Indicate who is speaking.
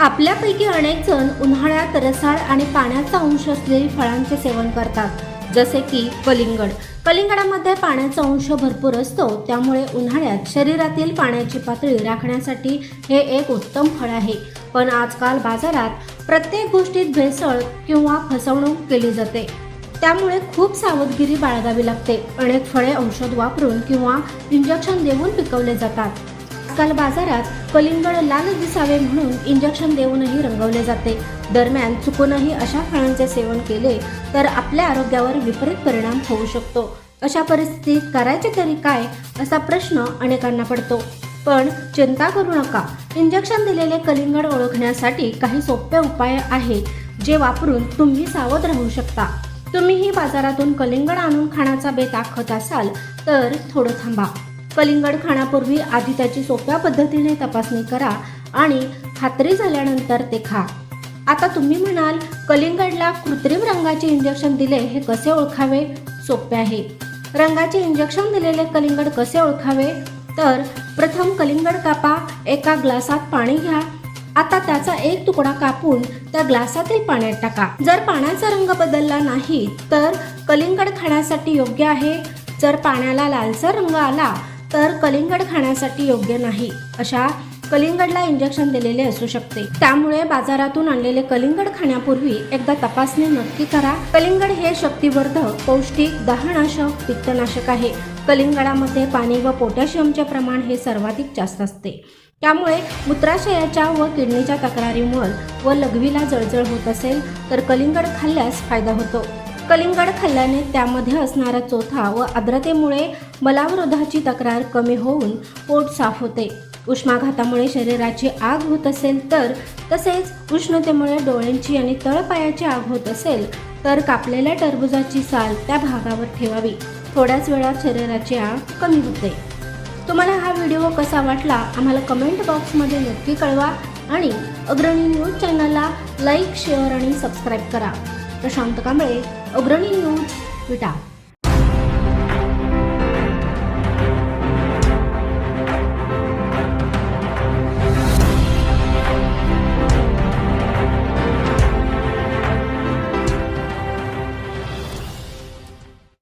Speaker 1: आपल्यापैकी अनेक जण उन्हाळ्यात रसाळ आणि पाण्याचा अंश असलेली फळांचे सेवन करतात जसे की कलिंगड. कलिंगडामध्ये पाण्याचा अंश भरपूर असतो त्यामुळे उन्हाळ्यात शरीरातील पाण्याची पातळी राखण्यासाठी हे एक उत्तम फळ आहे. पण आजकाल बाजारात प्रत्येक गोष्टीत भेसळ किंवा फसवणूक केली जाते. त्यामुळे खूप सावधगिरी बाळगावी लागते. अनेक फळे औषध वापरून किंवा इंजेक्शन देऊन पिकवले जातात. आजकाल बाजारात कलिंगड लाल दिसावे म्हणून इंजेक्शन देऊनही रंगवले जाते. दरम्यान चुकूनही अशा फळांचे सेवन केले तर आपल्या आरोग्यावर विपरीत परिणाम होऊ शकतो. अशा परिस्थितीत करायचे तरी काय असा प्रश्न अनेकांना पडतो. पण चिंता करू नका. इंजेक्शन दिलेले कलिंगड ओळखण्यासाठी काही सोपे उपाय आहेत जे वापरून तुम्ही सावध राहू शकता. तुम्हीही बाजारातून कलिंगड आणून खाण्याचा बेत आखत असाल तर थोडं थांबा. कलिंगड खाण्यापूर्वी आधी त्याची सोप्या पद्धतीने तपासणी करा आणि खात्री झाल्यानंतर ते खा. आता तुम्ही म्हणाल कलिंगडला कृत्रिम रंगाचे इंजेक्शन दिले हे कसे ओळखावे? सोपे आहे. रंगाचे इंजेक्शन दिलेले कलिंगड कसे ओळखावे? तर प्रथम कलिंगड कापा एका ग्लासात पाणी घ्या. आता त्याचा एक तुकडा कापून त्या ग्लासातील पाण्यात टाका. जर पाण्याचा रंग बदलला नाही तर कलिंगड खाण्यासाठी योग्य आहे. जर पाण्याला लालसर रंग आला तर कलिंगड खाण्यासाठी योग्य नाही. अशा कलिंगडला इंजेक्शन दिलेले असू शकते. त्यामुळे बाजारातून आणलेले कलिंगड खाण्यापूर्वी एकदा तपासणी नक्की करा. कलिंगड हे शक्तिवर्धक पौष्टिक दहनाशक पित्तनाशक आहे. कलिंगडामध्ये पाणी व पोटॅशियमचे प्रमाण हे सर्वाधिक जास्त असते. त्यामुळे मूत्राशयाच्या व किडनीच्या तक्रारीमुळे व लघवीला जळजळ होत असेल तर कलिंगड खाल्ल्यास फायदा होतो. कलिंगड खाल्ल्याने त्यामध्ये असणारा चोथा व आर्द्रतेमुळे मलावरोधाची तक्रार कमी होऊन पोट साफ होते. उष्माघातामुळे शरीराची आग होत असेल तर तसेच उष्णतेमुळे डोळ्यांची आणि तळपायाची आग होत असेल तर कापलेल्या टरबुजाची साल त्या भागावर ठेवावी. थोड्याच वेळात शरीराची आग कमी होते. तुम्हाला हा व्हिडिओ कसा वाटला आम्हाला कमेंट बॉक्समध्ये नक्की कळवा आणि अग्रणी न्यूज चॅनलला लाईक शेअर आणि सबस्क्राईब करा. प्रशांत कांबळे अग्रणी न्यूज विटा.